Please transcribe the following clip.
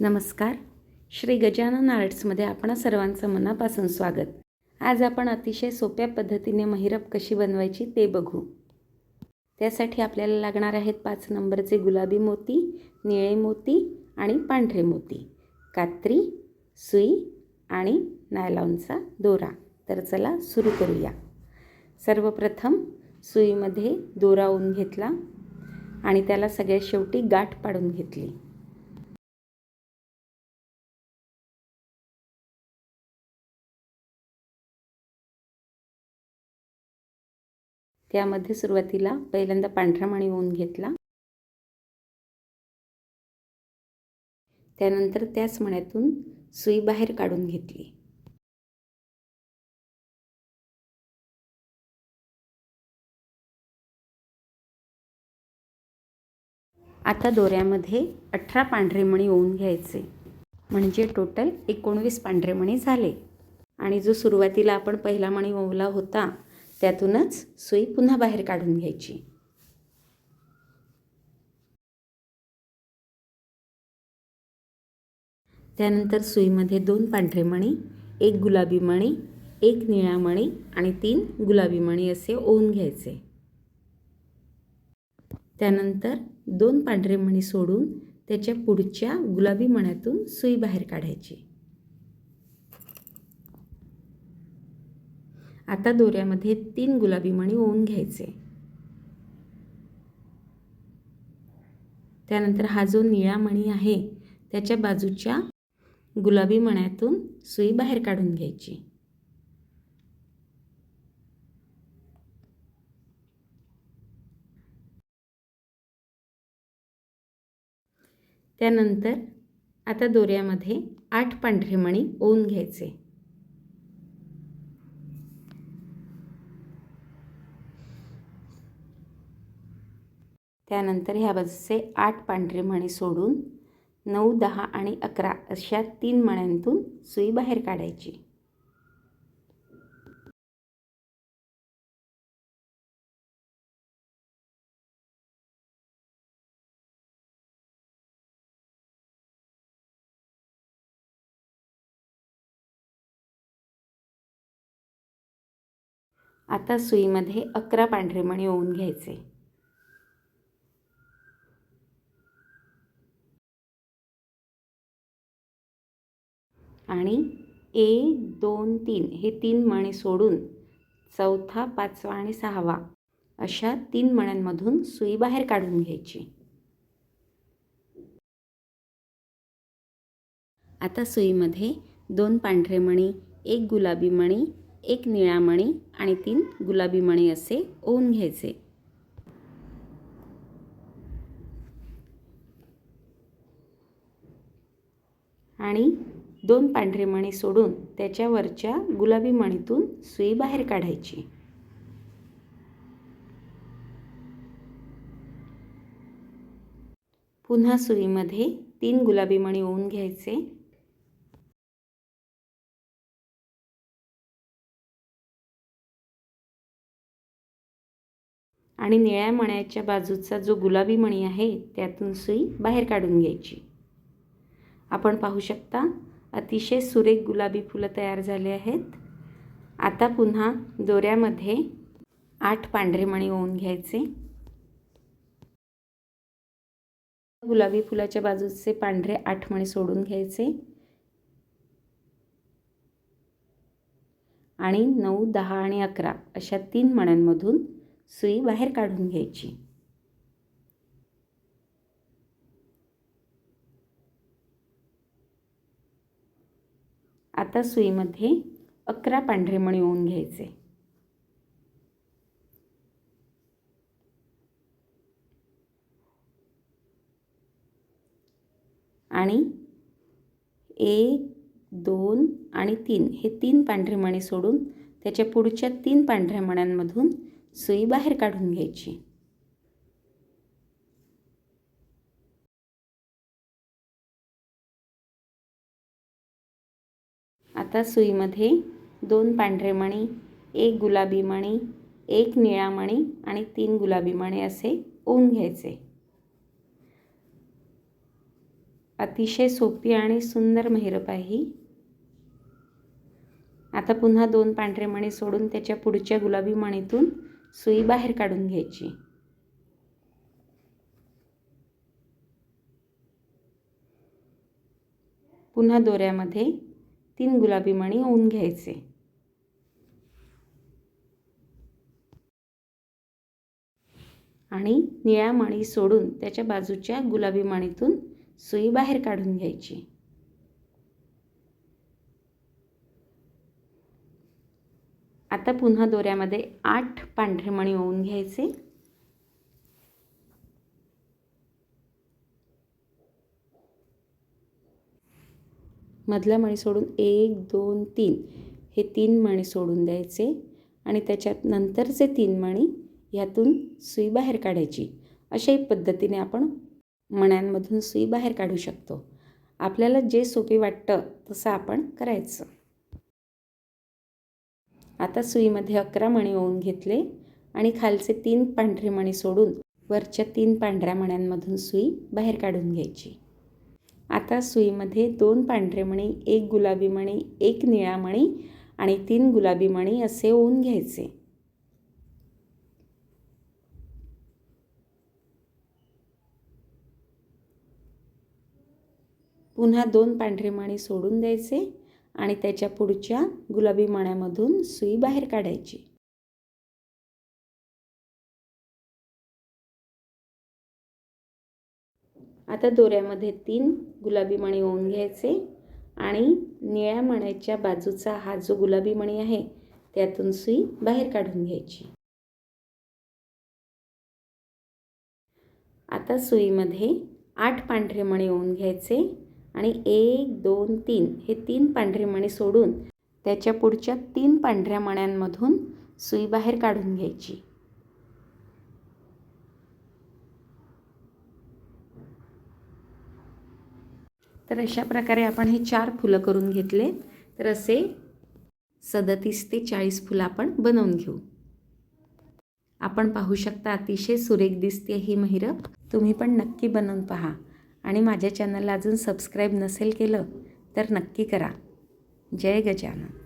नमस्कार. श्री गजानन आर्ट्समध्ये आपण सर्वांचं मनापासून स्वागत. आज आपण अतिशय सोप्या पद्धतीने महिरप कशी बनवायची ते बघू. त्यासाठी आपल्याला लागणार आहेत पाच नंबरचे गुलाबी मोती निळे मोती आणि पांढरे मोती. कात्री सुई आणि नायलॉनचा दोरा. तर चला सुरू करूया. सर्वप्रथम सुईमध्ये दोरा ओवून घेतला आणि त्याला सगळ्यात शेवटी गाठ पाडून घेतली. त्यामध्ये सुरुवातीला पहिल्यांदा पांढरा मणी ओवून घेतला. त्यानंतर त्याच मण्यातून सुई बाहेर काढून घेतली. आता दोऱ्यामध्ये अठरा पांढरे मणी ओवून घ्यायचे. म्हणजे टोटल एकोणवीस पांढरे मणी झाले. आणि जो सुरुवातीला आपण पहिला मणी ओवला होता त्यातूनच सुई पुन्हा बाहेर काढून घ्यायची. त्यानंतर सुईमध्ये दोन पांढरे मणी एक गुलाबी मणी एक निळा मणी आणि तीन गुलाबी मणी असे ओवून घ्यायचे. त्यानंतर दोन पांढरे मणी सोडून त्याच्या पुढच्या गुलाबी मण्यातून सुई बाहेर काढायची. आता दोऱ्यामध्ये तीन गुलाबी मणी ओवून घ्यायचे. त्यानंतर हा जो निळा मणी आहे त्याच्या बाजूच्या गुलाबी मण्यातून सुई बाहेर काढून घ्यायची. त्यानंतर आता दोऱ्यामध्ये आठ पांढरे मणी ओवून घ्यायचे. त्यानंतर ह्या बाजूचे आठ पांढरे मणी सोडून नऊ दहा आणि अकरा अशा तीन मण्यांतून सुई बाहेर काढायची. आता सुईमध्ये अकरा पांढरे मणी ओवून घ्यायचे. आणि एक दोन तीन हे तीन मणी सोडून चौथा पाचवा आणि सहावा अशा तीन मण्यांमधून सुई बाहेर काढून घ्यायची. आता सुईमध्ये दोन पांढरे मणी एक गुलाबी मणी एक निळा मणी आणि तीन गुलाबी मणी असे ओवून घ्यायचे. आणि दोन पांढरे मणी सोडून त्याच्यावरच्या गुलाबी मणीतून सुई बाहेर काढायची. पुन्हा सुईमध्ये तीन गुलाबी मणी ओवून घ्यायचे. आणि निळ्या मण्याच्या बाजूचा जो गुलाबी मणी आहे त्यातून सुई बाहेर काढून घ्यायची. आपण पाहू शकता अतिशय सुरेख गुलाबी फुलं तयार झाले आहेत. आता पुन्हा दोऱ्यामध्ये आठ पांढरे मणी ओवून घ्यायचे. गुलाबी फुलाच्या बाजूचे पांढरे आठ मणी सोडून घ्यायचे. आणि नऊ दहा आणि अकरा अशा तीन मण्यांमधून सुई बाहेर काढून घ्यायची. आता सुईमध्ये अकरा पांढरे मणी ओवून घ्यायचे. आणि एक दोन आणि तीन हे तीन पांढरे मणी सोडून त्याच्या पुढच्या तीन पांढऱ्या मण्यांमधून सुई बाहेर काढून घ्यायची. आता सुईमध्ये दोन पांढरे मणी एक गुलाबी मणी एक निळा मणी आणि तीन गुलाबी मणी असे ओवून घ्यायचे. अतिशय सोपी आणि सुंदर महिरप आहे ही. आता पुन्हा दोन पांढरे मणी सोडून त्याच्या पुढच्या गुलाबी मणीतून सुई बाहेर काढून घ्यायची. पुन्हा दोऱ्यामध्ये तीन गुलाबी मणी होऊन घ्यायचे. आणि निळ्या मणी सोडून त्याच्या बाजूच्या गुलाबी मणीतून सुई बाहेर काढून घ्यायची. आता पुन्हा दोऱ्यामध्ये आठ पांढरे मणी ओवून घ्यायचे. मधला मणी सोडून एक दोन तीन. हे तीन मणी सोडून द्यायचे आणि त्याच्यात नंतरचे तीन मणी ह्यातून सुई बाहेर काढायची. अशाही पद्धतीने आपण मण्यांमधून सुई बाहेर काढू शकतो. आपल्याला जे सोपे वाटतं तसं आपण करायचं. आता सुईमध्ये अकरा मणी ओवून घेतले आणि खालचे तीन पांढरे मणी सोडून वरच्या तीन पांढऱ्या मण्यांमधून सुई बाहेर काढून घ्यायची. आता सुईमध्ये दोन पांढरे मणी एक गुलाबी मणी एक निळा मणी आणि तीन गुलाबी मणी असे ओवून घ्यायचे. पुन्हा दोन पांढरे मणी सोडून द्यायचे आणि त्याच्या पुढच्या गुलाबी मण्यामधून सुई बाहेर काढायची. आता दोऱ्यामध्ये तीन गुलाबी मणी ओवून घ्यायचे आणि निळ्या मण्याच्या बाजूचा हा जो गुलाबी मणी आहे त्यातून सुई बाहेर काढून घ्यायची. आता सुईमध्ये आठ पांढरे मणी ओवून घ्यायचे आणि एक दोन तीन हे तीन पांढरे मणी सोडून त्याच्या पुढच्या तीन पांढऱ्या मण्यांमधून सुई बाहेर काढून घ्यायची. तर अशा प्रकारे आपण हे चार फुलं करून घेतले. तर असे सदतीस ते चाळीस फुलं आपण बनवून घेऊ. आपण पाहू शकता अतिशय सुरेख दिसते ही महिरप तुम्ही पण नक्की बनवून पहा. आणि माझ्या चॅनलला अजून सबस्क्राईब नसेल केलं तर नक्की करा. जय गजानन.